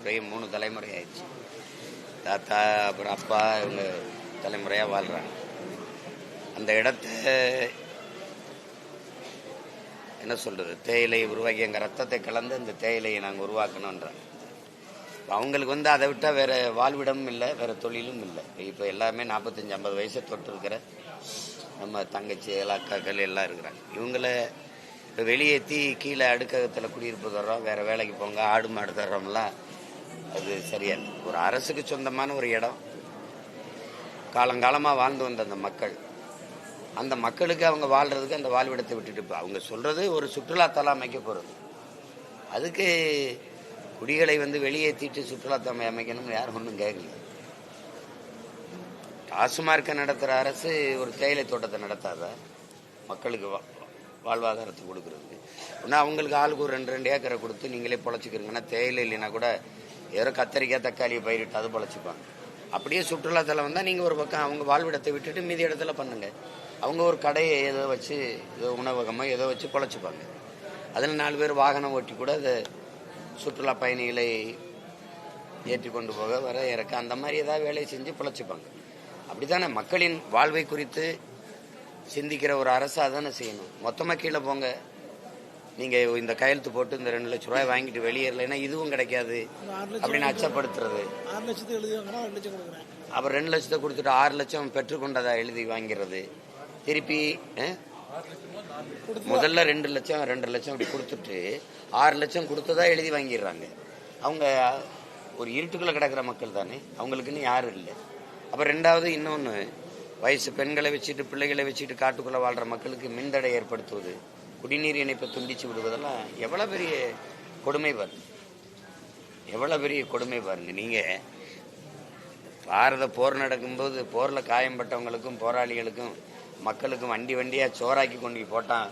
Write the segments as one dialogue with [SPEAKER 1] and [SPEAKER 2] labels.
[SPEAKER 1] அப்படியே மூணு தலைமுறை ஆயிடுச்சு தாத்தா அப்புறம் அப்பா இவங்க தலைமுறையாக வாழ்கிறாங்க அந்த இடத்த என்ன சொல்றது? தேயிலை உருவாக்கி எங்கள் ரத்தத்தை கலந்து அந்த தேயிலையை நாங்கள் உருவாக்கணுன்றாங்க அவங்களுக்கு வந்து அதை விட்டால் வேற வாழ்விடமும் இல்லை வேற தொழிலும் இல்லை. இப்போ எல்லாமே நாற்பத்தஞ்சு ஐம்பது வயசை தொட்டு இருக்கிற நம்ம தங்கச்சி அக்காக்கள் எல்லாம் இருக்கிறாங்க. இவங்களை இப்போ வெளியேற்றி கீழே அடுக்ககத்தில் குடியிருப்பு தர்றோம் வேற வேலைக்கு போங்க ஆடு மாடு தர்றோம்லாம் அது சரியா ஒரு அரசுக்கு சொந்தமான ஒரு இடம். காலங்காலமாக வாழ்ந்து வந்த அந்த மக்கள். அந்த மக்களுக்கு அவங்க வாழ்றதுக்கு அந்த வாழ்விடத்தை விட்டுட்டு அவங்க சொல்றது ஒரு சுற்றுலாத்தலம் அமைக்க போகிறது அதுக்கு குடிகளை வந்து வெளியேற்றிட்டு சுற்றுலாத்தலம் அமைக்கணும்னு யாரும் ஒன்றும் கேட்கல டாஸ்மார்க்கை நடத்துகிற அரசு ஒரு தேயிலை தோட்டத்தை நடத்தாத மக்களுக்கு வா- வாழ்வாதாரத்தை கொடுக்கறதுக்கு. ஒன்று அவங்களுக்கு ஆளுக்கு ஒரு ரெண்டு ரெண்டு ஏக்கரை கொடுத்து நீங்களே பொழைச்சிக்கிறீங்கன்னா தேயிலை இல்லைன்னா கூட ஏதோ கத்தரிக்காய் தக்காளியை பயிரிட்டு அது பழச்சிப்பாங்க. அப்படியே சுற்றுலாத்தலம் வந்தால் நீங்கள் ஒரு பக்கம் அவங்க வாழ்விடத்தை விட்டுட்டு மீதி இடத்துல பண்ணுங்க. அவங்க ஒரு கடையை ஏதோ வச்சு ஏதோ உணவகமாக ஏதோ வச்சு பழச்சிப்பாங்க. அதில் நாலு பேர் வாகனம் ஓட்டி கூட அதை சுற்றுலா பயணிகளை ஏற்றி கொண்டு போக வர இறக்க அந்த மாதிரி ஏதாவது வேலையை செஞ்சு பிழைச்சிப்பாங்க. அப்படித்தானே? மக்களின் வாழ்வை குறித்து சிந்திக்கிற ஒரு அரசு அதானே செய்யணும். மொத்தமாக கீழே போங்க. நீங்கள் இந்த கையெழுத்து போட்டு இந்த ரெண்டு லட்ச ரூபாய் வாங்கிட்டு வெளியேறலைன்னா இதுவும் கிடைக்காது. அப்படின்னு அச்சப்படுத்துறது. அப்புறம் ரெண்டு லட்சத்தை கொடுத்துட்டு ஆறு லட்சம் பெற்றுக்கொண்டதா எழுதி வாங்கிறது? திருப்பி முதல்ல ரெண்டு லட்சம் ரெண்டு லட்சம் இப்படி கொடுத்துட்டு ஆறு லட்சம் கொடுத்ததா எழுதி வாங்கிடுறாங்க. அவங்க ஒரு இருட்டுக்குள்ள கிடக்கிற மக்கள் தானே. அவங்களுக்குன்னு யாரும் இல்லை. அப்ப ரெண்டாவது இன்னொன்று வயசு பெண்களை வச்சுட்டு பிள்ளைகளை வச்சுட்டு காட்டுக்குள்ள வாழ்ற மக்களுக்கு மின்தடை ஏற்படுத்துவது. குடிநீர் இணைப்பை துண்டிச்சு விடுவதெல்லாம் எவ்வளோ பெரிய கொடுமை பாருங்க. எவ்வளோ பெரிய கொடுமை பாருங்க. நீங்கள் பாரத போர் நடக்கும்போது போரில் காயம்பட்டவங்களுக்கும் போராளிகளுக்கும் மக்களுக்கும் வண்டி வண்டியாக சோறாக்கி கொண்டு போய் போட்டான்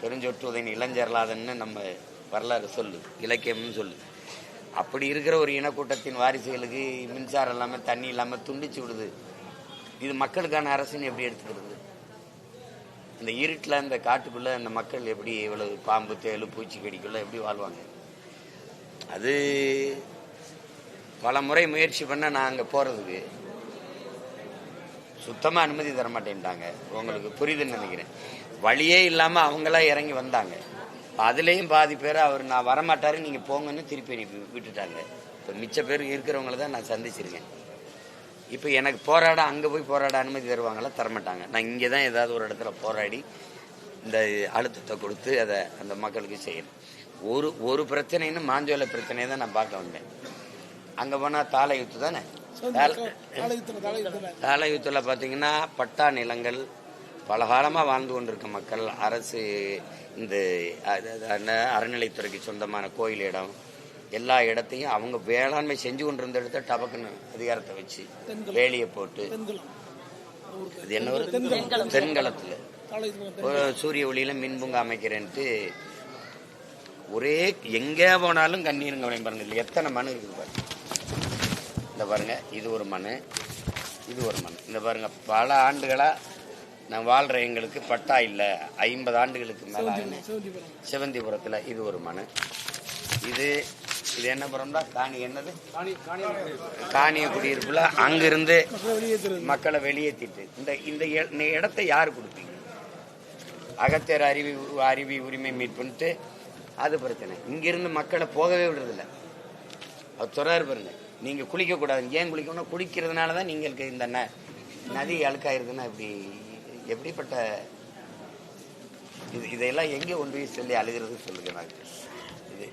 [SPEAKER 1] பெருஞ்சொற்றுவதன் இளஞ்சரலாதன்னு நம்ம வரலாறு சொல்லு இலக்கியம்னு சொல்லு அப்படி இருக்கிற ஒரு இனக்கூட்டத்தின் வாரிசுகளுக்கு மின்சாரம் இல்லாமல் தண்ணி இல்லாமல் துண்டிச்சு விடுது. இது மக்களுக்கான அரசுன்னு எப்படி எடுத்துக்கிறது? இந்த இருட்டில் இந்த காட்டுக்குள்ளே அந்த மக்கள் எப்படி இவ்வளவு பாம்பு தேலு பூச்சி கடிக்குள்ளே எப்படி வாழ்வாங்க? அது பல முறை முயற்சி பண்ண நான் அங்கே போகிறதுக்கு சுத்தமாக அனுமதி தர மாட்டேன்ட்டாங்க. உங்களுக்கு புரியுதுன்னு நினைக்கிறேன். வழியே இல்லாமல் அவங்களா இறங்கி வந்தாங்க. அதுலேயும் பாதி பேர் அவர் நான் வரமாட்டாரு நீங்கள் போங்கன்னு திருப்பி அனுப்பி விட்டுட்டாங்க. இப்போ மிச்ச பேர் இருக்கிறவங்கள தான் நான் சந்திச்சிருக்கேன். இப்போ எனக்கு போராட அங்கே போய் போராட அனுமதி தருவாங்களா தரமாட்டாங்க. நான் இங்கே தான் ஏதாவது ஒரு இடத்துல போராடி இந்த அழுத்தத்தை கொடுத்து அதை அந்த மக்களுக்கு செய்யணும். ஒரு ஒரு பிரச்சனைன்னு மாஞ்சோலை பிரச்சனையை தான் நான் பார்க்க வந்தேன். அங்கே போனால் தாலை யுத்து தானே? தாலை- தாலையுத்தில் பார்த்தீங்கன்னா பட்டா நிலங்கள் பல காலமாக வாழ்ந்து கொண்டிருக்க மக்கள் அரசு இந்த அறநிலைத்துறைக்கு சொந்தமான கோயில் இடம் எல்லா இடத்தையும் அவங்க வேளாண்மை செஞ்சு கொண்டிருந்த இடத்த டபக்குன்னு அதிகாரத்தை வச்சு வேலியை போட்டு அது என்ன ஒரு தென்களத்தில் சூரிய ஒளியில மின்புங்க அமைக்கிறேன்ட்டு ஒரே எங்கே போனாலும் கண்ணீருங்க விளையும் பாருங்க. இதுல எத்தனை மண் இருக்குது பாருங்க. இந்த பாருங்க இது ஒரு மண் இது ஒரு மண். இந்த பாருங்க பல ஆண்டுகளா நான் வாழ்ற எங்களுக்கு பட்டா இல்லை. ஐம்பது ஆண்டுகளுக்கு மேல சிவந்திபுரத்துல இது ஒரு மண். இது இது என்ன புறம்டா? காணி என்னது?
[SPEAKER 2] காணி காணி
[SPEAKER 1] காணிய குடியிருப்புல அங்கிருந்து
[SPEAKER 2] மக்களை
[SPEAKER 1] வெளியேற்றிட்டு இந்த இந்த இடத்தை யார் கொடுப்பீங்க? அகத்தியர் அருவி அருவி உரிமை மீட்புன்ட்டு அது பிரச்சனை. இங்கிருந்து மக்களை போகவே விடுறதில்ல. அவர் சொல்றாரு பாருங்க. நீங்க குளிக்க கூடாது ஏன் குளிக்கணும் குளிக்கிறதுனால தான் நீங்களுக்கு இந்த நதி அழுக்காயிருதுன்னா இப்படி எப்படிப்பட்ட இது இதெல்லாம் எங்கே கொண்டு போய் சொல்லி அழுகிறது சொல்லுங்க நான் இது.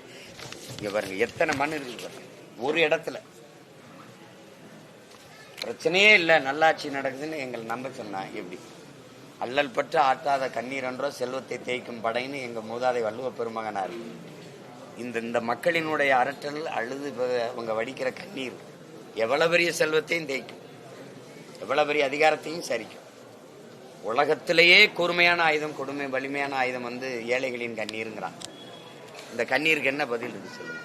[SPEAKER 1] இங்க பாருங்க எத்தனை மண் இருக்குது பாருங்க. ஒரு இடத்துல. பிரச்சனையே இல்லை நல்லாட்சி நடக்குதுன்னு எங்களை நம்ப சொன்னா எப்படி? அல்லல் பற்ற ஆட்டாத கண்ணீர் என்றோ செல்வத்தை தேய்க்கும் படைன்னு எங்க மூதாதை வள்ளுவ பெருமகனார். இந்த இந்த மக்களினுடைய அரட்டல் அழுது அவங்க வடிக்கிற கண்ணீர் எவ்வளவு பெரிய செல்வத்தையும் தேய்க்கும். எவ்வளவு பெரிய அதிகாரத்தையும் சரிக்கும். உலகத்திலேயே கூர்மையான ஆயுதம் கொடுமை வலிமையான ஆயுதம் வந்து ஏழைகளின் கண்ணீருங்கிறான் இந்த கண்ணீருக்கு என்ன பதில் இருக்கு சொல்லுங்க.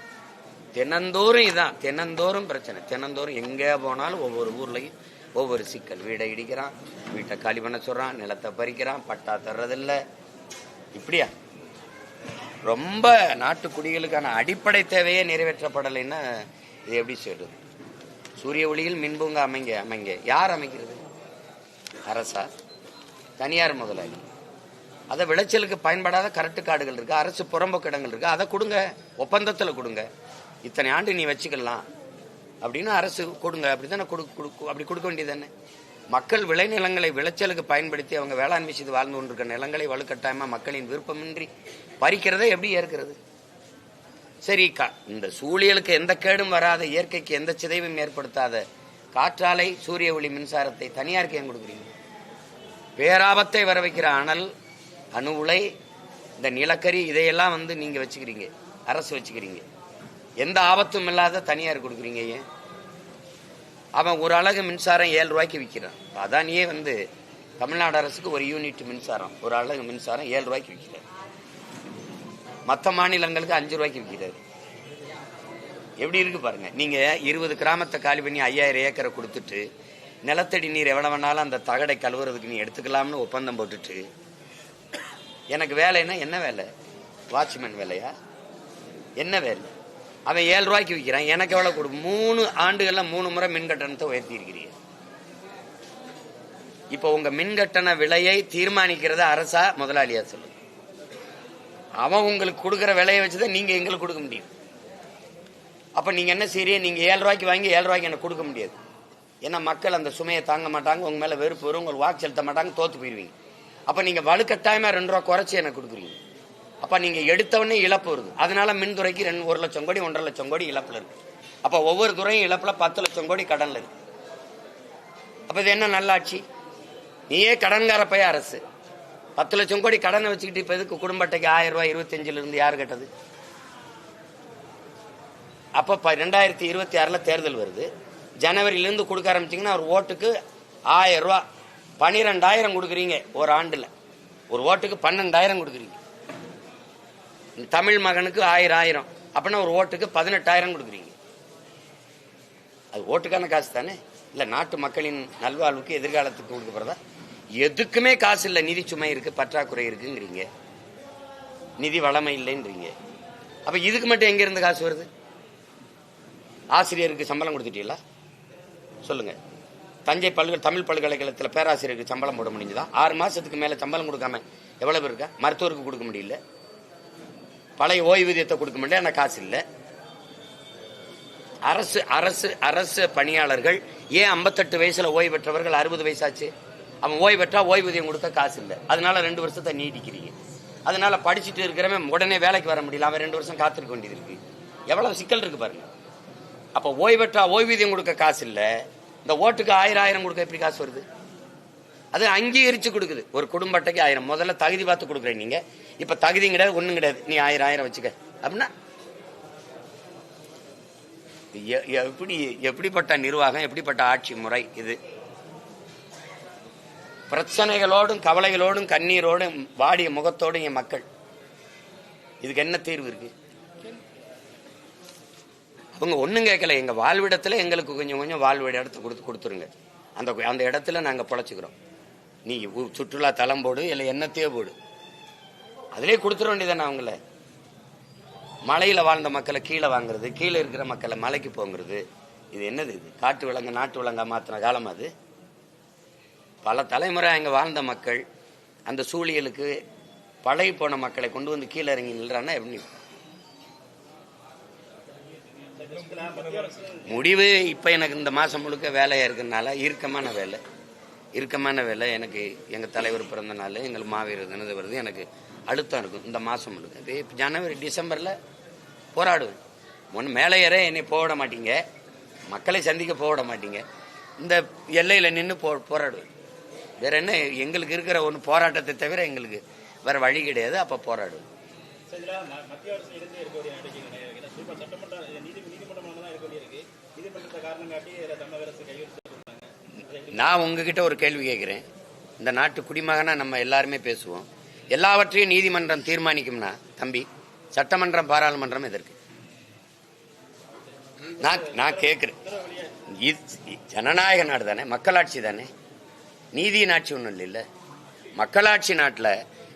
[SPEAKER 1] தினந்தோறும் இதான் தினந்தோறும் பிரச்சனை. தினந்தோறும் எங்கே போனாலும் ஒவ்வொரு ஊர்லையும் ஒவ்வொரு சிக்கல். வீடை இடிக்கிறான் வீட்டை காலி பண்ண சொல்றான் நிலத்தை பறிக்கிறான் பட்டா தர்றதில்ல. இப்படியா? ரொம்ப நாட்டு குடிகளுக்கான அடிப்படை தேவையே நிறைவேற்றப்படலைன்னா இது எப்படி சொல்றது? சூரிய ஒளியில் மின்பூங்க அமைங்க அமைங்க. யார் அமைக்கிறது? அரசா? தனியார் முதலாளி. அதை விளைச்சலுக்கு பயன்படாத கரட்டு காடுகள் இருக்கு அரசு புறம்போக்கு இடங்கள் இருக்கு. அதை கொடுங்க ஒப்பந்தத்தில் கொடுங்க. இத்தனை ஆண்டு நீ வச்சுக்கலாம். அப்படின்னு அரசு கொடுங்க. அப்படி தானே கொடு- அப்படி கொடுக்க வேண்டியது தானே மக்கள் விளைநிலங்களை விளைச்சலுக்கு பயன்படுத்தி அவங்க வேளாண்மை செய்து வாழ்ந்து கொண்டிருக்க நிலங்களை வலுக்கட்டாயமா மக்களின் விருப்பமின்றி பறிக்கிறதை எப்படி ஏற்கிறது? சரி கா- இந்த சூழியலுக்கு எந்த கேடும் வராத இயற்கைக்கு எந்த சிதைவும் ஏற்படுத்தாத காற்றாலை சூரிய ஒளி மின்சாரத்தை தனியாருக்கு ஏன் கொடுக்குறீங்க. பேராபத்தை வர வைக்கிற அனல் அணு உலை இந்த நிலக்கரி இதையெல்லாம் வந்து நீங்க வச்சுக்கிறீங்க. அரசு வச்சுக்கிறீங்க. எந்த ஆபத்தும் இல்லாத தனியார் கொடுக்குறீங்க ஏன்? அவன் ஒரு அலகு மின்சாரம் ஏழு ரூபாய்க்கு விற்கிறான் அதானியே வந்து தமிழ்நாடு அரசுக்கு ஒரு யூனிட் மின்சாரம் ஒரு அலகு மின்சாரம் ஏழு ரூபாய்க்கு விற்கிறார் மற்ற மாநிலங்களுக்கு அஞ்சு ரூபாய்க்கு விற்கிறாரு எப்படி இருக்கு பாருங்க. நீங்க இருபது கிராமத்தை காலி பண்ணி ஐயாயிரம் ஏக்கரை கொடுத்துட்டு நிலத்தடி நீர் எவ்வளவு வேணாலும் அந்த தகடை கழுவுறதுக்கு நீ எடுத்துக்கலாம்னு ஒப்பந்தம் போட்டுட்டு எனக்கு வேலைன்னா என்ன வேலை? வாட்ச்மேன் வேலையா? என்ன வேலை? அவன் ஏழு ரூபாய்க்கு விற்கிறான். எனக்கு எவ்வளவு கொடு? மூணு ஆண்டுகள்ல மூணு முறை மின் கட்டணத்தை உயர்த்தி இருக்கிறீங்க இப்போ உங்க மின் கட்டண விலையை தீர்மானிக்கிறத அரசா முதலாளியா சொல்லு. அவன் உங்களுக்கு கொடுக்குற விலையை வச்சுதான் நீங்க எங்களுக்கு கொடுக்க முடியும். அப்ப நீங்க என்ன சரி நீங்க ஏழு ரூபாய்க்கு வாங்கி ஏழு ரூபாய்க்கு எனக்கு கொடுக்க முடியாது. ஏன்னா மக்கள் அந்த சுமையை தாங்க மாட்டாங்க. உங்க மேல வெறுப்பு வரும். உங்களுக்கு வாக்கு செலுத்த மாட்டாங்க. தோத்து போயிருவீங்க. அப்போ நீங்கள் வலுக்கட்டாயமாக ரெண்டு ரூபா குறைச்சி எனக்கு கொடுக்குறீங்க. அப்போ நீங்கள் எடுத்தவொடனே இழப்பு வருது. அதனால மின்துறைக்கு ரெண்டு ஒரு லட்சம் கோடி ஒன்றரை லட்சம் கோடி இழப்பில் இருக்குது அப்போ ஒவ்வொரு துறையும் இழப்பில் பத்து லட்சம் கோடி கடனில் இருக்குது அப்போ இது என்ன நல்லாட்சி? நீயே கடன்கார பைய அரசு. பத்து லட்சம் கோடி கடனை வச்சுக்கிட்டு இப்போ எதுக்கு குடும்ப அட்டைக்கு ஆயிரம் ரூபாய் இருபத்தஞ்சிலிருந்து யார் கட்டது அப்போ ப- ரெண்டாயிரத்தி இருபத்தி ஆறில் தேர்தல் வருது. ஜனவரியிலேருந்து கொடுக்க ஆரம்பிச்சீங்கன்னா ஒரு ஓட்டுக்கு ஆயிரம் ரூபா பனிரெண்டாயிரம் கொடுக்குறீங்க ஒரு ஆண்டுல. ஒரு ஓட்டுக்கு பன்னெண்டாயிரம் கொடுக்குறீங்க. தமிழ் மகனுக்கு ஆயிரம் ஆயிரம் அப்படின்னா ஒரு ஓட்டுக்கு பதினெட்டாயிரம் கொடுக்குறீங்க. அது ஓட்டுக்கான காசு தானே? இல்ல நாட்டு மக்களின் நல்வாழ்வுக்கு எதிர்காலத்துக்கு கொடுக்கப்படுறதா எதுக்குமே காசு இல்லை. நிதி சுமை இருக்கு பற்றாக்குறை இருக்குங்கிறீங்க. நிதி வளமை இல்லைன்றீங்க. அப்ப இதுக்கு மட்டும் எங்க இருந்து காசு வருது? ஆசிரியருக்கு சம்பளம் கொடுத்துட்டீங்களா? சொல்லுங்க. தஞ்சை பல்கலை தமிழ் பல்கலைக்கழகத்தில் பேராசிரியருக்கு சம்பளம் போட முடிஞ்சுதான் ஆறு மாதத்துக்கு மேலே சம்பளம் கொடுக்காம எவ்வளவு இருக்கா? மருத்துவருக்கு கொடுக்க முடியல. பழைய ஓய்வூதியத்தை கொடுக்க முடியல ஆனால் காசு இல்லை. அரசு அரசு அரசு பணியாளர்கள் ஏன் ஐம்பத்தெட்டு வயசில் ஓய்வு பெற்றவர்கள் அறுபது வயசாச்சு? அவன் ஓய்வு பெற்றா ஓய்வூதியம் கொடுக்க காசு இல்லை. அதனால ரெண்டு வருஷத்தை நீடிக்கிறீங்க அதனால படிச்சுட்டு இருக்கிறவன் உடனே வேலைக்கு வர முடியல. அவன் ரெண்டு வருஷம் காத்திருக்க வேண்டியது இருக்கு. எவ்வளவு சிக்கல் இருக்கு பாருங்க. அப்போ ஓய்வு பெற்றா ஓய்வூதியம் கொடுக்க காசு இல்லை. இந்த ஓட்டுக்கு ஆயிரம் ஆயிரம் கொடுக்க எப்படி காசு வருது? அது அங்கீகரிச்சு கொடுக்குது. ஒரு குடும்ப அட்டைக்கு ஆயிரம். முதல்ல தகுதி பார்த்து கொடுக்குறேன் நீங்க. இப்ப தகுதி கிடையாது ஒண்ணும் கிடையாது. நீ ஆயிரம் ஆயிரம் வச்சுக்க. அப்படின்னா எ- எப்படி எப்படிப்பட்ட நிர்வாகம் எப்படிப்பட்ட ஆட்சி முறை இது? பிரச்சனைகளோடும் கவலைகளோடும் கண்ணீரோடும் வாடிய முகத்தோடும் என் மக்கள். இதுக்கு என்ன தீர்வு இருக்கு? அவங்க ஒன்றும் கேட்கல. எங்க வாழ்விடத்துல எங்களுக்கு கொஞ்சம் கொஞ்சம் வாழ்விட இடத்து கொடுத்து கொடுத்துருங்க. அந்த அந்த இடத்துல நாங்கள் பொழைச்சிக்கிறோம். நீ சுற்றுலா தலம் போடு இல்லை என்னத்தையே போடு. அதிலே கொடுத்துட வேண்டியதானே அவங்கள. மலையில் வாழ்ந்த மக்களை கீழே வாங்குறது கீழே இருக்கிற மக்களை மலைக்கு போங்கிறது. இது என்னது இது? காட்டு விலங்கு நாட்டு விலங்கா மாத்தின காலம் அது? பல தலைமுறை அங்கே வாழ்ந்த மக்கள் அந்த சூழியலுக்கு பழகி போன மக்களை கொண்டு வந்து கீழே இறங்கி நில்றான்னா எப்படி? முடிவு இப்போ எனக்கு இந்த மாதம் முழுக்க வேலையாக இருக்கிறதுனால இறுக்கமான வேலை. இறுக்கமான வேலை எனக்கு எங்கள் தலைவர் பிறந்த நாள் எங்கள் மாவீரர் தினது வருது எனக்கு அழுத்தம் இருக்கும் இந்த மாதம் முழுக்க. இப்போ ஜனவரி டிசம்பரில் போராடுவேன். ஒன்று மேலே ஏற என்னை போட மாட்டீங்க. மக்களை சந்திக்க போட மாட்டீங்க. இந்த எல்லையில் நின்று போ போராடுவேன். வேற என்ன எங்களுக்கு இருக்கிற ஒன்று போராட்டத்தை தவிர எங்களுக்கு வேற வழி கிடையாது அப்போ போராடுவேன். நான் உங்ககிட்ட ஒரு கேள்வி கேட்கிறேன். இந்த நாட்டு குடிமகனா நம்ம எல்லாருமே பேசுவோம். எல்லாவற்றையும் நீதிமன்றம் தீர்மானிக்கும்னா தம்பி சட்டமன்றம் பாராளுமன்றம் எதற்கு? நான் நான் கேட்குறேன். ஜனநாயக நாடு தானே மக்களாட்சி தானே? நீதியின் ஆட்சி ஒன்றும் இல்லை மக்களாட்சி நாட்டில்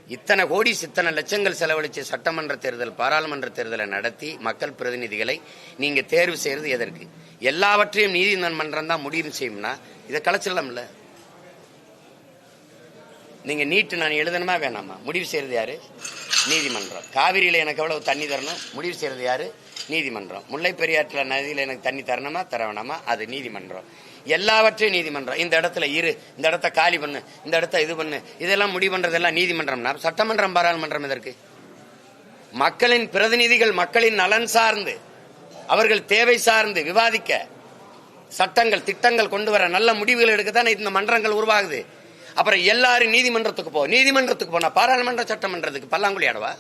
[SPEAKER 1] இத்தனை கோடி இத்தனை லட்சங்கள் செலவழித்து சட்டமன்ற தேர்தல் பாராளுமன்ற தேர்தலை நடத்தி மக்கள் பிரதிநிதிகளை நீங்கள் தேர்வு செய்கிறது எதற்கு? எல்லாவற்றையும் நீதிமன்றம் தான் முடிவு செய்யும்னா இதை கலைச்சிடலாம்ல? நீங்கள் நீட்டு நான் எழுதணுமா வேணாமா? முடிவு செய்கிறது யார்? நீதிமன்றம். காவிரியில் எனக்கு எவ்வளவு தண்ணி தரணும்? முடிவு செய்கிறது யார்? நீதிமன்றம். முல்லை பெரியாற்றில் நதியில் எனக்கு தண்ணி தரணுமா? தர வேணாமா அது நீதிமன்றம். எல்லாவற்றையும் நீதிமன்றம். இந்த இடத்துல இரு இந்த இடத்த காலி பண்ணு இந்த இடத்த இது பண்ணு இதெல்லாம் முடிவு பண்றதெல்லாம் நீதிமன்றம்னா சட்டமன்றம் பாராளுமன்றம் இதற்கு மக்களின் பிரதிநிதிகள் மக்களின் நலன் சார்ந்து அவர்கள் தேவை சார்ந்து விவாதிக்க சட்டங்கள் திட்டங்கள் கொண்டு வர நல்ல முடிவுகள் எடுக்க தானே இந்த மன்றங்கள் உருவாகுது. அப்புறம் எல்லாரும் நீதிமன்றத்துக்கு போ நீதிமன்றத்துக்கு போனா பாராளுமன்ற சட்டமன்றத்துக்கு பல்லாங்குழி ஆடவா?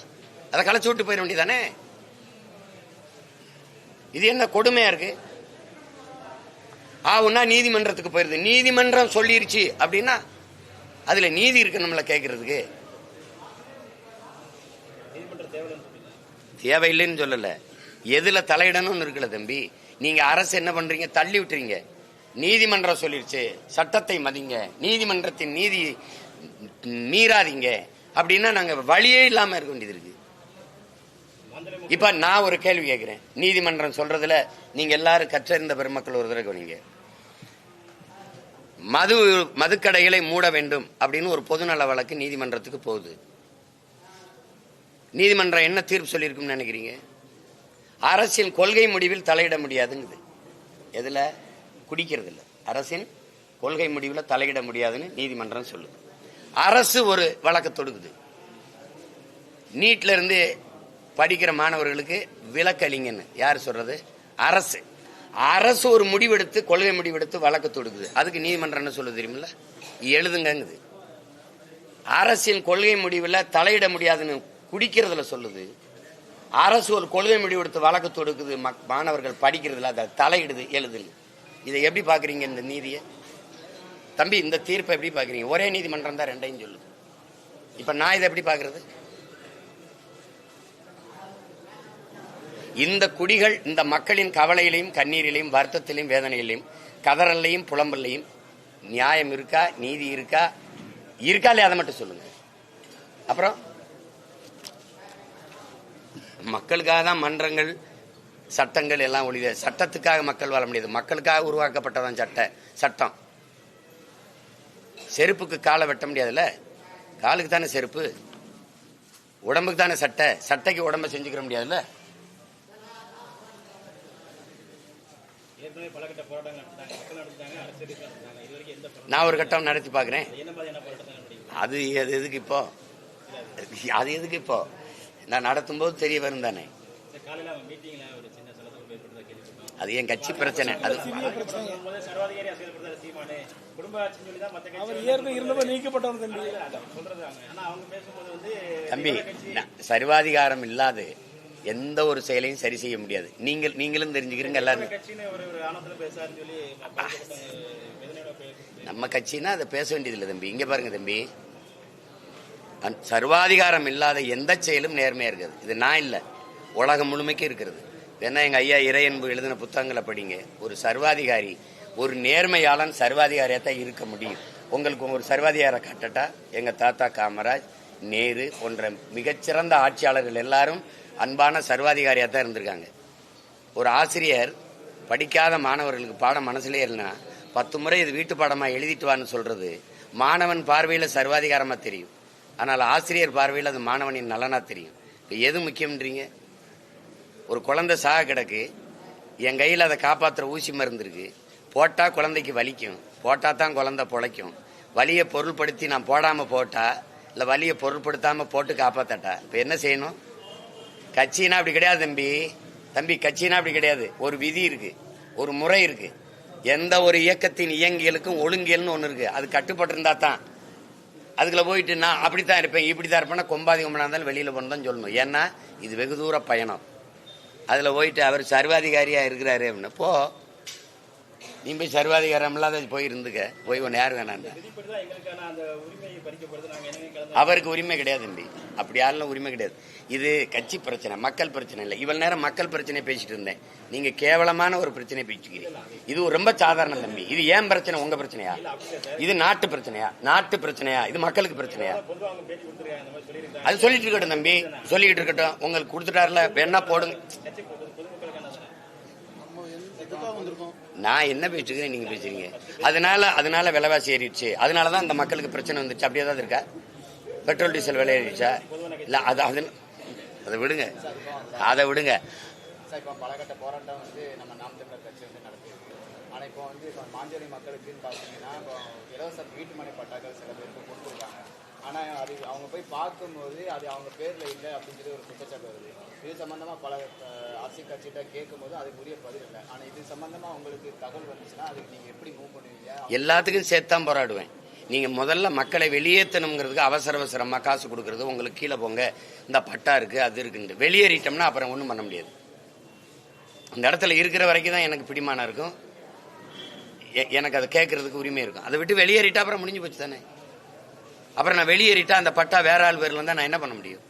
[SPEAKER 1] அதை களைச்சு விட்டு போயிட வேண்டியதானே? இது என்ன கொடுமையா இருக்கு? ஆவுன்னா நீதிமன்றத்துக்கு போயிருது. நீதிமன்றம் சொல்லிருச்சு அப்படின்னா அதுல நீதி இருக்கு நம்மள கேட்கறதுக்கு தேவையில்லைன்னு சொல்லல. எதுல தலையிடணும்னு இருக்குல்ல தம்பி? நீங்க அரசு என்ன பண்றீங்க? தள்ளி விட்டுறீங்க. நீதிமன்றம் சொல்லிருச்சு. சட்டத்தை மதிங்க. நீதிமன்றத்தின் நீதி மீறாதீங்க. அப்படின்னா நாங்க வழியே இல்லாம இருக்க வேண்டியது இருக்கு. இப்ப நான் ஒரு கேள்வி கேட்கிறேன் நீதிமன்றம் சொல்றதுல நீங்க எல்லாரும் கற்றறிந்த பெருமக்கள் ஒரு தடவை கவனிங்க மது மதுக்கடைகளை மூட வேண்டும் அப்படின்னு ஒரு பொதுநல வழக்கு நீதிமன்றத்துக்கு போகுது. நீதிமன்றம் என்ன தீர்ப்பு சொல்லியிருக்கும்னு நினைக்கிறீங்க? அரசின் கொள்கை முடிவில் தலையிட முடியாதுங்குது. எதில்? குடிக்கிறது இல்லை அரசின் கொள்கை முடிவில் தலையிட முடியாதுன்னு நீதிமன்றம் சொல்லுது. அரசு ஒரு வழக்கை தொடுக்குது. நீட்ல இருந்து படிக்கிற மாணவர்களுக்கு விலக்களிங்கன்னு யார் சொல்றது? அரசு. அரசு ஒரு முடிவெடுத்து கொள்கை முடிவெடுத்து வழக்கு தொடுக்குது. அதுக்கு நீதிமன்றம் என்ன சொல்லுது தெரியுமில்ல? எழுதுங்கங்குது. அரசின் கொள்கை முடிவில் தலையிட முடியாதுன்னு குடிக்கிறதுல சொல்லுது. அரசு ஒரு கொள்கை முடிவெடுத்து வழக்கு தொடுக்குது மக்- மாணவர்கள் படிக்கிறதுல அதை தலையிடுது எழுதுன்னு இதை எப்படி பார்க்குறீங்க இந்த நீதியை? தம்பி இந்த தீர்ப்பை எப்படி பார்க்குறீங்க? ஒரே நீதிமன்றம் தான் ரெண்டையும் சொல்லுது. இப்போ நான் இதை எப்படி பார்க்குறது? இந்த குடிகள் இந்த மக்களின் கவலையிலையும் கண்ணீரிலையும் வருத்தத்திலையும் வேதனையிலையும் கதறல்லையும் புலம்பல்லையும் நியாயம் இருக்கா நீதி இருக்கா இருக்கா இல்லையா அதை மட்டும் சொல்லுங்க. அப்புறம் மக்களுக்காக தான் மன்றங்கள் சட்டங்கள் எல்லாம் ஒழிய சட்டத்துக்காக மக்கள் வாழ முடியாது. மக்களுக்காக உருவாக்கப்பட்டதான் சட்ட சட்டம். செருப்புக்கு காலை வெட்ட முடியாதுல்ல? காலுக்கு தானே செருப்பு? உடம்புக்கு தானே சட்டை? சட்டைக்கு உடம்ப செஞ்சுக்கிற முடியாதுல்ல
[SPEAKER 3] ஏற்கனவே பல கட்ட போராட்டங்கள் நடத்திட்டாங்க மக்கள் நடத்திட்டாங்க அரசியல் நடத்திட்டாங்க இது வரைக்கும் எந்த போராட்டம்
[SPEAKER 1] நான் ஒரு கட்டம் நடத்தி பார்க்குறேன். அது அது எதுக்கு இப்போ? அது எதுக்கு இப்போ? நான் நடத்தும்போது தெரிய வரும் தானே. அது என் கட்சி பிரச்சனை. அது
[SPEAKER 3] போது சர்வாதிகாரி செயல்படுத்த சீமானு குடும்ப ஆட்சின்னு சொல்லி தான் மத்த
[SPEAKER 2] அவர்
[SPEAKER 3] கட்சி
[SPEAKER 2] ஏற்கனவே இருந்தவர் நீக்கப்பட்டவர் தம்பி.
[SPEAKER 1] சர்வாதிகாரம் இல்லாது எந்த ஒரு செயலையும் சரி செய்ய முடியாது. நீங்கள் நீங்களும் தெரிஞ்சுக்கிறீங்க எல்லாரும். நம்ம கட்சினா அதை பேச வேண்டியதில்லை தம்பி. இங்க பாருங்க தம்பி. அந்- சர்வாதிகாரம் இல்லாத எந்த செயலும் நேர்மையா இருக்குது. இது நான் இல்லை. உலகம் முழுமைக்கு இருக்கிறது. வேணா எங்க ஐயா இறையன்பு எழுதின புத்தகங்களை படிங்க. ஒரு சர்வாதிகாரி ஒரு நேர்மையாளன் சர்வாதிகாரியா தான் இருக்க முடியும். உங்களுக்கு ஒரு சர்வாதிகார காட்டட்டா எங்க தாத்தா காமராஜ் நேரு போன்ற மிகச்சிறந்த ஆட்சியாளர்கள் எல்லாரும் அன்பான சர்வாதிகாரியாக தான் இருந்திருக்காங்க. ஒரு ஆசிரியர் படிக்காத மாணவர்களுக்கு பாடம் மனசுலே இல்லைன்னா பத்து முறை இது வீட்டு பாடமாக எழுதிட்டு வான்னு சொல்றது மாணவன் பார்வையில் சர்வாதிகாரமாக தெரியும். ஆனால் ஆசிரியர் பார்வையில் அது மாணவனின் நலனாக தெரியும். இப்போ எது முக்கியம்ன்றீங்க? ஒரு குழந்தை சாக கிடக்கு. என் கையில் அதை காப்பாற்றுற ஊசி மருந்து இருக்கு. போட்டால் குழந்தைக்கு வலிக்கும். போட்டால் தான் குழந்தை பிழைக்கும். வலியை பொருள்படுத்தி நான் போடாமல் போட்டால் இல்லை வலியை பொருள்படுத்தாமல் போட்டு காப்பாற்றட்டா இப்போ என்ன செய்யணும்? கட்சினா அப்படி கிடையாது தம்பி. தம்பி கட்சினா அப்படி கிடையாது. ஒரு விதி இருக்கு. ஒரு முறை இருக்கு. எந்த ஒரு இயக்கத்தின் இயங்கியலுக்கும் ஒழுங்கியல்னு ஒன்று இருக்கு. அது கட்டுப்பட்டு இருந்தா தான். அதுக்குள்ள போயிட்டு நான் அப்படித்தான் இருப்பேன். இப்படித்தான் இருப்பேன்னா கொம்பாதி கொம்பனா இருந்தாலும் வெளியில போனதான் தான் சொல்லணும். ஏன்னா இது வெகு தூர பயணம். அதுல போயிட்டு அவர் சர்வாதிகாரியா இருக்கிறாரு அப்படின்னு போ. நீ போய் சர்வாதிகாரம் இல்லாத போய் இருந்துக்க. போய் ஒன்று யார் வேணான்னு
[SPEAKER 3] அந்த
[SPEAKER 1] அவருக்கு உரிமை கிடையாது தம்பி. அப்படி யாரெல்லாம் உரிமை கிடையாது. இது கட்சி பிரச்சனை மக்கள் பிரச்சனை இல்லை. இவ்வளவு நேரம் மக்கள் பிரச்சனை பேசிட்டு இருந்தேன். நீங்க கேவலமான ஒரு பிரச்சனை பேசிக்கிறீங்க. இது ரொம்ப சாதாரண தம்பி. இது ஏன் பிரச்சனை? உங்க பிரச்சனையா? இது நாட்டு பிரச்சனையா? நாட்டு பிரச்சனையா? இது மக்களுக்கு பிரச்சனையா? அது சொல்லிட்டு இருக்கட்டும் தம்பி. சொல்லிக்கிட்டு இருக்கட்டும். உங்களுக்கு கொடுத்துட்டாருல. வேணா போடுங்க
[SPEAKER 3] கட்சி பொது பொதுமக்களுக்கான தானே
[SPEAKER 2] நம்ம எந்த- எதுக்காக வந்திருக்கோம்
[SPEAKER 1] நான் என்ன பேசுகிறேன் நீங்க பேசுறீங்க அதனால அதனால விலைவாசி ஏறிடுச்சு. அதனால தான் அந்த மக்களுக்கு பிரச்சனை வந்துச்சு. அப்படியே தான் இருக்கா? பெட்ரோல் டீசல் விலை ஏறிடுச்சா? இல்ல அது அது அதை விடுங்க. அதை விடுங்க.
[SPEAKER 4] சார் ஆனால் இப்போ வந்து மாஞ்சோலி மக்களுக்குன்னு பார்த்தீங்கன்னா இலவச வீட்டு மனை பட்டாக்கள் சில பேருக்கு கொடுத்துருக்காங்க. ஆனால் அது அவங்க போய் பார்க்கும்போது அது அவங்க பேரில் இல்லை அப்படின்னு சொல்லி ஒரு குற்றச்சாட்டு வருது. இது சம்மந்தமாக பல அஹ், அரசியல் கட்சிகிட்ட கேட்கும்போது அதுக்குரிய பதில் இல்லை. ஆனால் இது சம்மந்தமாக உங்களுக்கு தகவல் வந்துச்சுன்னா அதுக்கு நீங்கள் எப்படி மூவ் பண்ணுவீங்க?
[SPEAKER 1] எல்லாத்துக்கும் சேர்த்தான் போராடுவேன். நீங்க முதல்ல மக்களை வெளியேற்றணுங்கிறதுக்கு அவசர அவசரமா காசு கொடுக்கறது உங்களுக்கு கீழே போங்க. இந்த பட்டா இருக்கு அது இருக்குன்ட்டு. வெளியேறிட்டோம்னா அப்புறம் ஒன்றும் பண்ண முடியாது. அந்த இடத்துல இருக்கிற வரைக்கும் தான் எனக்கு பிடிமானம் இருக்கும். எ- எனக்கு அதை கேட்கறதுக்கு உரிமை இருக்கும். அதை விட்டு வெளியேறிட்டா அப்புறம் முடிஞ்சு போச்சு தானே? அப்புறம் நான் வெளியேறிட்டா அந்த பட்டா வேற ஆள் பேர்ல இருந்தா நான் என்ன பண்ண முடியும்?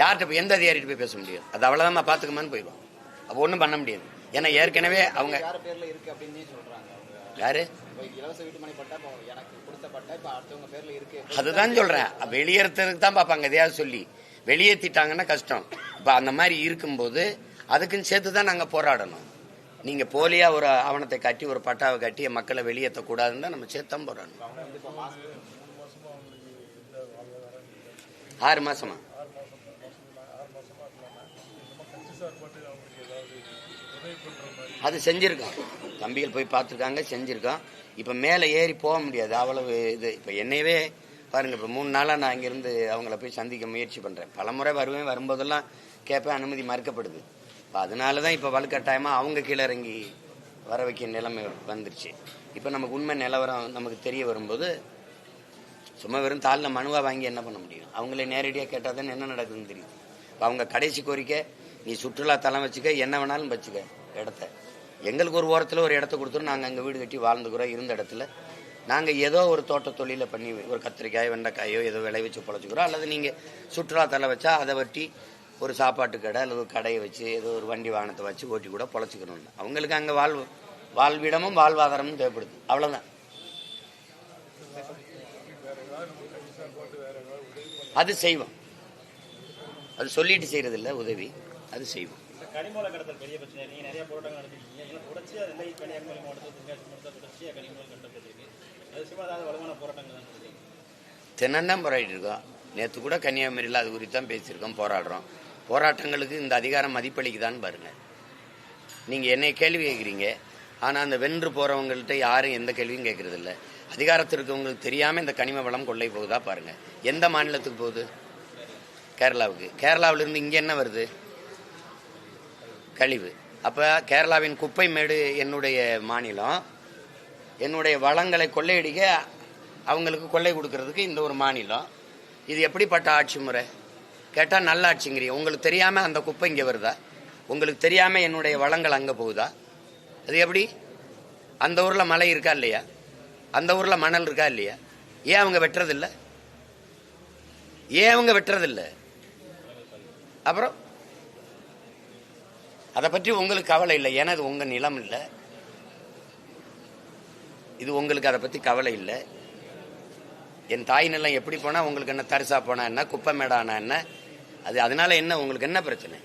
[SPEAKER 1] யார்கிட்ட போய் எந்த அதிகாரிகிட்ட போய் பேச முடியும்? அது அவ்வளவுதான் பாத்துக்கமான்னு போயிடுவோம். அப்போ ஒன்றும் பண்ண முடியாது. ஏன்னா ஏற்கனவே அவங்க
[SPEAKER 4] யார்
[SPEAKER 1] அதுதான் சொல்றேன். வெளியேறதுக்கு தான் பார்ப்பாங்க எதையாவது சொல்லி. வெளியேற்றிட்டாங்கன்னா கஷ்டம். இப்ப அந்த மாதிரி இருக்கும்போது அதுக்குன்னு சேர்த்து தான் நாங்க போராடணும். நீங்க போலியா ஒரு ஆவணத்தை காட்டி ஒரு பட்டாவை காட்டி மக்களை வெளியேற்ற கூடாதுன்னு தான் நம்ம சேர்த்து தான் போராடணும். ஆறு மாசமா? அது செஞ்சிருக்கோம். தம்பிகள் போய் பார்த்துருக்காங்க செஞ்சிருக்கோம். இப்ப மேலே ஏறி போக முடியாது அவ்வளவு இது. இப்ப என்னையவே பாருங்க இப்ப மூணு நாளா நான் இங்கிருந்து அவங்கள போய் சந்திக்க முயற்சி பண்றேன். பலமுறை வருவேன் வரும்போதெல்லாம் கேட்பேன் அனுமதி மறுக்கப்படுது. இப்ப அதனால தான் இப்ப வலுக்கட்டாயமா அவங்க கீழே இறங்கி வர வைக்க நிலைமை வந்துருச்சு. இப்ப நமக்கு உண்மை நிலவரம் நமக்கு தெரிய வரும்போது சும்மா வெறும் தாளில் மனுவாக வாங்கி என்ன பண்ண முடியும்? அவங்களே நேரடியாக கேட்டால் தானே என்ன நடக்குதுன்னு தெரியும். இப்போ அவங்க கடைசி கோரிக்கை நீ சுற்றுலா தலம் வச்சுக்க என்ன வேணாலும் வச்சுக்க இடத்த. எங்களுக்கு ஒரு ஓரத்தில் ஒரு இடத்த கொடுத்துரும் நாங்கள் அங்கே வீடு கட்டி வாழ்ந்துக்கிறோம் இருந்த இடத்துல. நாங்கள் ஏதோ ஒரு தோட்ட தொழிலை பண்ணி ஒரு கத்திரிக்காய் வெண்டைக்காயோ ஏதோ விளைவிச்சு பொழைச்சிக்கிறோம். அல்லது நீங்கள் சுற்றுலா தலை வச்சா அதை வட்டி ஒரு சாப்பாட்டு கடை அல்லது ஒரு கடையை வச்சு ஏதோ ஒரு வண்டி வாகனத்தை வச்சு ஓட்டி கூட பொழைச்சிக்கணும் அவங்களுக்கு அங்கே வாழ்வு வாழ்விடமும் வாழ்வாதாரமும் தேவைப்படுது. அவ்வளோதான் அது செய்வோம். அது சொல்லிட்டு செய்யறது இல்ல உதவி. அது செய்வோம்.
[SPEAKER 3] கனிமூல கடத்தல் பெரிய பிரச்சனை. நீங்க நிறைய போராட்டங்கள் நடத்திருக்கீங்க. ஏன்னா தொடர்ச்சியா நெல்லை கன்னியாகுமரி மாவட்டத்தில் தென்காசி மாவட்டத்தில் தொடர்ச்சியா கனிமூலம் கண்டப்பட்டிருக்கு அது சும்மா ஏதாவது வலுவான போராட்டங்கள் தான் நடத்திருக்கீங்க
[SPEAKER 1] தினந்தான் போராடிட்டு இருக்கோம். நேற்று கூட கன்னியாகுமரியில் அது குறித்து தான் பேசியிருக்கோம் போராடுறோம். போராட்டங்களுக்கு இந்த அதிகாரம் மதிப்பளிக்குதான்னு பாருங்க. நீங்க என்னை கேள்வி கேட்குறீங்க. ஆனா அந்த வென்று போறவங்கள்ட்ட யாரும் எந்த கேள்வியும் கேட்கறது இல்ல அதிகாரத்தில் இருக்கவங்களுக்கு தெரியாமல் இந்த கனிம வளம் கொள்ளை போகுதா பாருங்கள் எந்த மாநிலத்துக்கு போகுது? கேரளாவுக்கு. கேரளாவிலிருந்து இங்கே என்ன வருது? கழிவு. அப்போ கேரளாவின் குப்பை மேடு என்னுடைய மாநிலம். என்னுடைய வளங்களை கொள்ளையடிக்க அவங்களுக்கு கொள்ளை கொடுக்கறதுக்கு இந்த ஒரு மாநிலம். இது எப்படிப்பட்ட ஆட்சி முறை? கேட்டால் நல்ல ஆட்சிங்கிறீங்க. உங்களுக்கு தெரியாமல் அந்த குப்பை இங்கே வருதா? உங்களுக்கு தெரியாமல் என்னுடைய வளங்கள் அங்கே போகுதா? அது எப்படி? அந்த ஊரில் மலை இருக்கா இல்லையா? அந்த ஊரில் மணல் இருக்கா இல்லையா? ஏன் அவங்க வெட்டுறதில்ல? ஏன் அவங்க வெட்டுறதில்ல? அப்புறம்? அதை பற்றி உங்களுக்கு கவலை இல்லை. ஏன்னா இது உங்கள் நிலம் இல்லை. இது உங்களுக்கு அதை பற்றி கவலை இல்லை. என் தாய் நிலம் எப்படி போனால் உங்களுக்கு என்ன தரிசா போனா என்ன குப்பை மேடானா என்ன? அது அதனால என்ன உங்களுக்கு என்ன பிரச்சனை?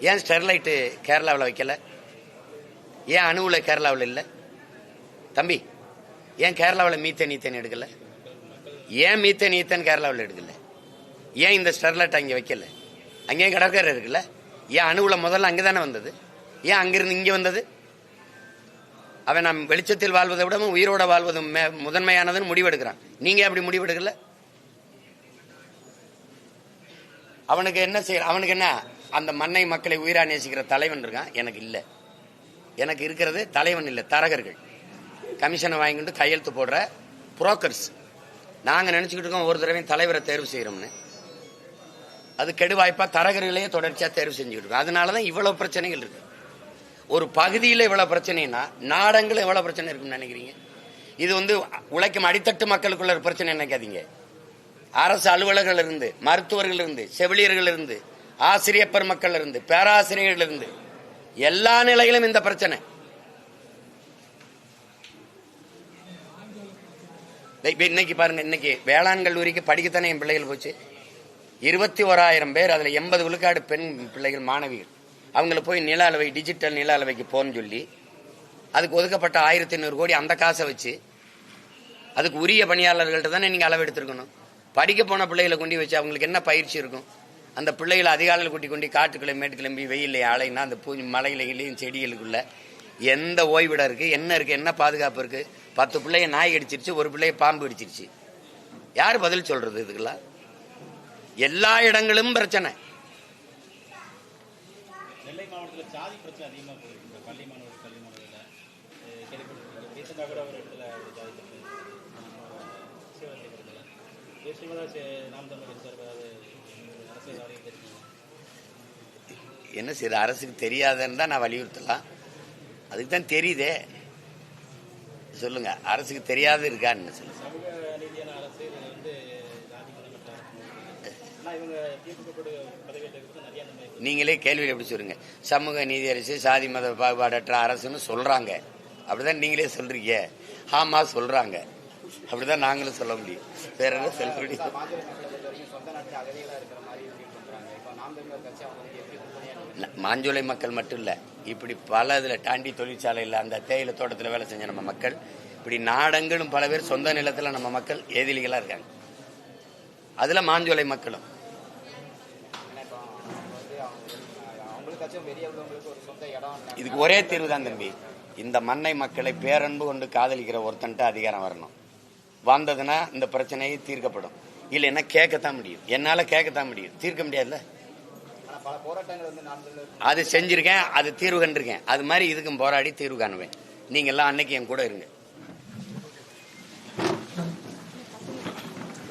[SPEAKER 1] ஏன் ஸ்டெர்லைட்டு கேரளாவில் வைக்கல? ஏன் அணுவில் கேரளாவில் இல்லை? தம்பி ஏன் கேரளாவில் மீத்தன் ஈத்தன் எடுக்கல? ஏன் மீத்தன் ஈத்தன் கேரளாவில் எடுக்கல? ஏன் இந்த ஸ்டெர்லைட் அங்கே வைக்கல? அங்கேயும் கடற்கரை இருக்குல்ல? ஏன் அணுவுல முதல்ல அங்கே தானே வந்தது? ஏன் அங்கிருந்து இங்கே வந்தது? அவன் நாம் வெளிச்சத்தில் வாழ்வதை விடவும் உயிரோட வாழ்வதும் மே- முதன்மையானதுன்னு முடிவெடுக்கிறான். நீங்க அப்படி முடிவெடுக்கல? அவனுக்கு என்ன செய்ய அவனுக்கு என்ன? அந்த மண்ணை மக்களை உயிரா நேசிக்கிற தலைவன் இருக்கான். எனக்கு இல்லை. எனக்கு இருக்கிறது தலைவன் இல்லை தரகர்கள். கமிஷனை வாங்கிட்டு கையெழுத்து போடுற புரோக்கர்ஸ். நாங்கள் நினச்சிக்கிட்டு இருக்கோம் ஒரு தடவையும் தலைவரை தேர்வு செய்கிறோம்னு அது கெடுவாய்ப்பாக தரகர்களையே தொடர்ச்சியாக தேர்வு செஞ்சுக்கிட்டு இருக்கோம். அதனாலதான் இவ்வளோ பிரச்சனைகள் இருக்குது ஒரு பகுதியில் இவ்வளோ பிரச்சனைனா நாடங்களும் எவ்வளோ பிரச்சனை இருக்குன்னு நினைக்கிறீங்க? இது வந்து உழைக்கும் அடித்தட்டு மக்களுக்குள்ள ஒரு பிரச்சனை நினைக்காதீங்க. அரசு அலுவலர்கள் இருந்து மருத்துவர்கள் இருந்து செவிலியர்கள் இருந்து ஆசிரியப்பெருமக்கள் இருந்து பேராசிரியர்கள் இருந்து எல்லா நிலையிலும் இந்த பிரச்சனை. இன்னைக்கு பாருங்க இன்னைக்கு வேளாண் கல்லூரிக்கு படிக்கத்தானே என் பிள்ளைகள் போச்சு. இருபத்தி ஓராயிரம் பேர் அதுல எண்பது விழுக்காடு பெண் பிள்ளைகள் மாணவிகள். அவங்கள போய் நில அளவை டிஜிட்டல் நில அளவைக்கு போன்னு சொல்லி அதுக்கு ஒதுக்கப்பட்ட ஆயிரத்தி ஐநூறு கோடி அந்த காசை வச்சு அதுக்கு உரிய பணியாளர்கள்ட்ட தானே நீங்கள் அளவெடுத்துருக்கணும் படிக்க போன பிள்ளைகளை கொண்டு வச்சு அவங்களுக்கு என்ன பயிற்சி இருக்கும்? அந்த பிள்ளைகளை அதிகாலையில் கூட்டி கொண்டு காட்டுக்குள்ளே மேட்டு கிளம்பி வெயில்ல ஆலைன்னா அந்த பூ மலையில செடிகளுக்குள்ள எந்த ஓய்விடம் இருக்குது என்ன இருக்குது என்ன பாதுகாப்பு இருக்குது பத்து பிள்ளைய நாய் அடிச்சிருச்சு ஒரு பிள்ளைய பாம்பு அடிச்சிருச்சு. யார் பதில் சொல்றது இதுக்கெல்லாம்? எல்லா இடங்களும் பிரச்சனை. என்ன செய்யுது அரசுக்கு தெரியாதுன்னு தான் நான் வலியுறுத்தலாம். அதுக்கு தான் தெரியுதே. சொல்லுங்க. அரசுக்கு தெரியாது இருக்கான்னு சொல்லுங்க. நீங்களே கேள்வியில் எப்படி சொல்லுங்க சமூக நீதி அரசு சாதி மத பாகுபாடற்ற அரசுன்னு சொல்றாங்க. அப்படிதான் நீங்களே சொல்றீங்க. ஆமா சொல்றாங்க. அப்படிதான் நாங்களும் சொல்ல முடியும். வேற என்ன சொல்ல முடியும்?
[SPEAKER 4] மாஞ்சோலை மக்கள்
[SPEAKER 1] மட்டும் இல்ல இப்படி பல இதுல டாண்டி தொழிற்சாலையில் அந்த தேயிலை தோட்டத்தில் வேலை செஞ்ச நம்ம மக்கள் இப்படி நாடங்களும் பல பேர் சொந்த நிலத்துல நம்ம மக்கள் ஏதிலிகளா இருக்காங்க. அதுல மாஞ்சோலை மக்களும். இதுக்கு ஒரே தீர்வு தான் தம்பி. இந்த மண்ணை மக்களை பேரன்பு கொண்டு காதலிக்கிற ஒருத்தன்ட்டு அதிகாரம் வரணும். வந்ததுன்னா இந்த பிரச்சனையை தீர்க்கப்படும். இல்லைன்னா கேட்கத்தான் முடியும். என்னால கேட்கத்தான் முடியும். தீர்க்க முடியாதுல்ல? அது செஞ்சிருக்கேன் அது தீர்வு கண்டிருக்கேன். அது மாதிரி இதுக்கும் போராடி தீர்வு காணுவேன். நீங்க எல்லாம் அன்னைக்கு என் கூட இருங்க.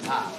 [SPEAKER 1] ஆ.